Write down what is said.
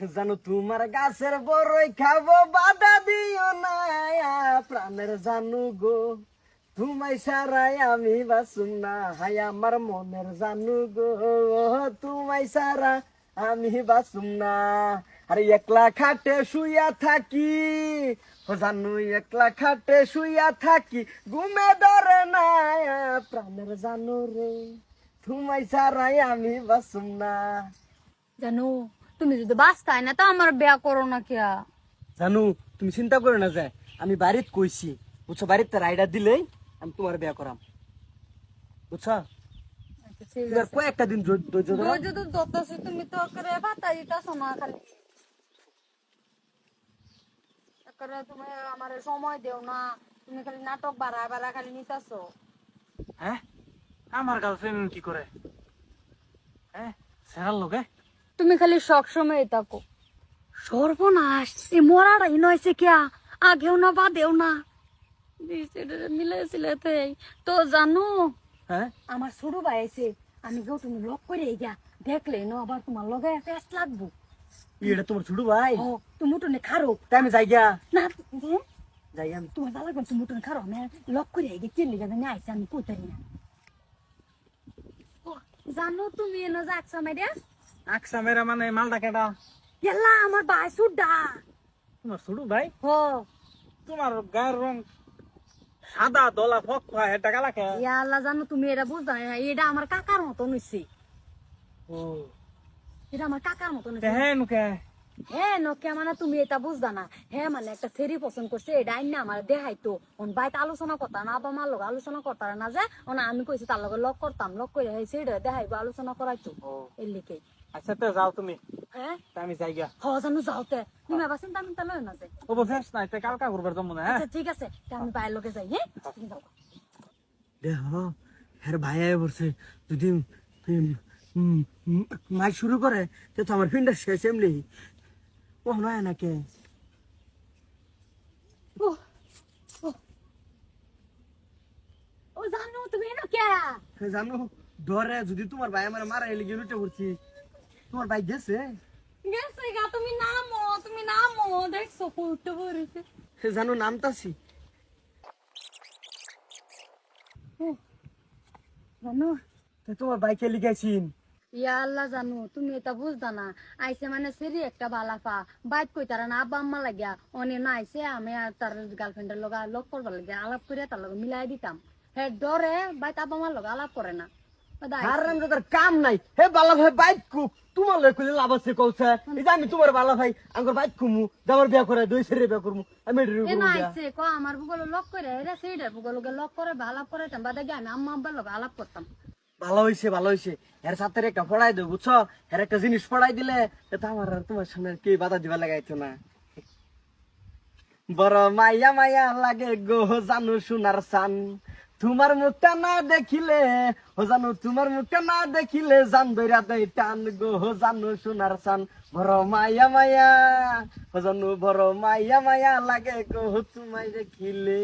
জানো তোমার গাছের বড়ই খাব, বাধা দিও না প্রাণের জানু গো। তোমায় সারাই আমি বাসুম না হাই আমার মনের জানু গো। তোমায় সারা আমি বাসুম না। আরে একলা খাটে শুইয়া থাকি জানু একলা খাটে শুইয়া থাকি, ঘুমে ধরে না প্রাণের জানু রে। তোমায় সারাই আমি বাসুম না। জানো তুমি যদি বাঁচতাই না তো আমার বিয়া করো না কিয়া? জানু তুমি চিন্তা করো না যে আমি বাড়িত কইছি বুঝছ? বাড়িতে রাইডার দিলেই আমি তোমার বিয়া করাম। বুঝছ? আচ্ছা, এবার কয়েকটা দিন ধৈর্য ধৈর্য ধরো। ধৈর্য তো ধরতেছি তুমি তো করে বাতা দিতেছো না খালি। করে তুমি আমার সময় দেও না তুমি খালি নাটক বাড়া খালি নিতেছো। হ্যাঁ? আমার গার্লফ্রেন্ড কি করে? হ্যাঁ? সেরার লোকে? তুমি খালি সব সময় থাকো। সর্বনাশ। এই মরাটা নয়ছে কিয়া আগেও না বাদেও না। মিলেছিল তো। জানো হ্যাঁ? আমার ছোট ভাই আছে আমি কেউ তুমি লক করে গিয়া দেখলে না আবার তোমার লগে ফেস লাগবো। এটা তোমার ছোট ভাই? ও তুমি উঠোনে খারো। তাই আমি যাই গিয়া না? যাই আমি। তোমার ভালো লাগবে তুমি উঠোনে খারো। আমি লক করে গিয়ে চিল্লি যাবে না আইসা আমি কোথায়? না জানো তুমি এনে যাচ্ছ মেরে আকসা মেরা মানে মালটা কেডা? গেলা আমার ভাই সুডা তোমার সুডু ভাই? হো। তোমার গায়ের রং সাদা দলা ফক এটা কালা কে? ইয়া জানো তুমি এটা বুঝা না এটা আমার কাকার মতন হইছে। ও। এটা আমার কাকার মতন হইছে। হ্যাঁ নুকে হ্যাঁ নকে মানে তুমি এটা বুঝদা না। হ্যাঁ মানে একটা সেরি পছন্দ করছে এটা আইন না আমার দেখাইতো। ওন বাইতে আলোচনা করতাম না আবার মার লগে আলোচনা করতাম না যে ওনা আমি কইছি তার লগে লক করতাম লক করে হ্যাঁ সেটা দেখাইবো আলোচনা করাইতো। এর লিখে আচ্ছা তো যাও তুমি। হ্যাঁ? আমি যাই গা হ জানো যাওতে তুমি আবার চিন্তা মিন্তা লয় না যে। ও বলছিস না এটা কালকা করবার জন্য না হ্যাঁ? আচ্ছা ঠিক আছে তা আমি বাইরের লোকে যাই হ্যাঁ? তুমি যাও। দেখ হ্যাঁ ভাই আয় যদি মাই শুরু করে তো তো আমার ফিন্ডার শেষ এমনি। ও নয় না কে ও জানো তুমি এনো কে? হ্যাঁ, জানো ধরে যদি তোমার ভাই আমার মারা এলে গিয়ে লুটে পড়ছি তোমার ভাই গেছে? গেছে গা তুমি নামো তুমি নামো দেখছ ফুটতে পড়েছে। জানো নামতাছি। জানো তো তোমার বাইকে লিখাইছিন ইয়া আল্লাহ জানো তুমি এটা বুঝদা না। আইসে মানে সেরি একটা বালাফা বাইক কই তারা না আব্বা আম্মা লাগিয়া অনে না আইসে আমি আর তার গার্লফ্রেন্ডের লগে লক করবার লাগে আলাপ করে তার লগে মিলাই দিতাম। হে ডরে বাইক আব্বা আম্মার লগে আলাপ করে না। আইছে। কাম নাই। হে বালা ভাই বাইক তোমার কইলে লাভ আছে কৌছে এই যে আমি তোমার বালা ভাই আঙ্গুর বাইক কুমু যাবার বিয়া করে দুই সেরে বিয়া করমু। আমি এটা এ না বিয়া। ক আমার ভূগোল লক করে লগে লক বাদে আমি আম্মা আব্বার লগে আলাপ করতাম। ভালো হইছে ভালো হইছে। এর সাথে একটা পড়াই দেব বুঝছ? এর একটা জিনিস পড়াই দিলে এটা আমার আর তোমার সামনে কে বাধা দিবা লাগাইতো না। বড় মাইয়া মাইয়া লাগে গো, জানু সোনার সান তোমার মুখটা না দেখিলে, ও জানো তোমার মুখটা না দেখিলে জান দইরা দেই টান গো জানু সোনার সান বড় মাইয়া মাইয়া, ও জানু বড় মাইয়া মাইয়া লাগে গো তোমায় দেখিলে।